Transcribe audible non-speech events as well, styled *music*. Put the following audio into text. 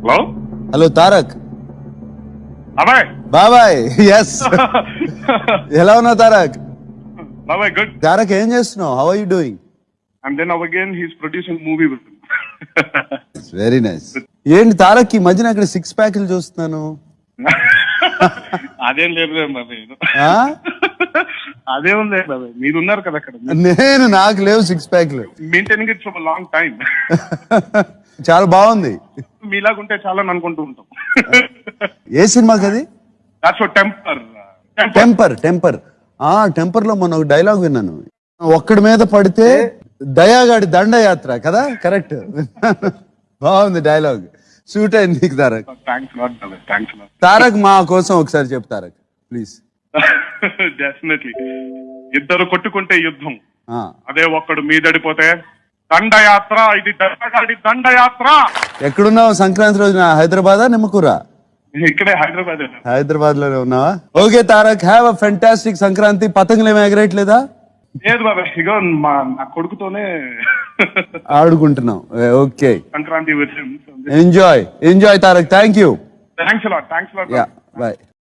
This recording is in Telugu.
హలో? హలో తారక్. అబ్బాయ్ బాబాయ్ ఎస్ *laughs* ఎలా ఉన్నావు తారక్? బాబాయ్ గుడ్ తారక్ ఏం చేస్తున్నావు? How are you doing and then again he's producing movie with very nice ఏంటి తారక్ ఈ మధ్యన అక్కడ సిక్స్ ప్యాక్లు చూస్తున్నాను? *laughs* అదేం లేదు బాబాయ్? అదేం లేదు బాబాయ్. మీరు ఉన్నారు కదా అక్కడ. నేను నాకు లేవు six ప్యాక్లు maintaining it for long time చాలా బాగుంది. మీలాగుంటే చాలా అని అనుకుంటూ ఉంటాం. ఏ సినిమాకి అది టెంపర్ టెంపర్ టెంపర్ ఆ టెంపర్లో మొన్న ఒక డైలాగ్ విన్నాను. ఒక్కడి మీద పడితే దయాగాడి దండయాత్ర కదా? కరెక్ట్ బాగుంది డైలాగ్. సూట్ అయింది నీకు తారక్. తారక్ మా కోసం ఒకసారి చెప్పు తారక్. ప్లీజ్ డెఫినెట్లీ *laughs* ఇద్దరు కొట్టుకుంటే యుద్ధం. అదే ఒక్కడు మీదడిపోతే దండయాత్ర ఇది దండగాడి దండయాత్ర. ఎక్కడున్నావు సంక్రాంతి రోజున? హైదరాబాదా నిమ్మకూరా? ఇక్కడే హైదరాబాద్. హైదరాబాద్లోనే ఉన్నావా? Okay Tarak have a fantastic Sankranti. పతంగులు ఏమి ఎగరేయట్లేదా? లేదు బాబా ఇగో మా నా కొడుకుతోనే ఆడుకుంటున్నాం okay. Sankranti enjoy enjoy Tarak. Thank you thanks lot thanks lot yeah bye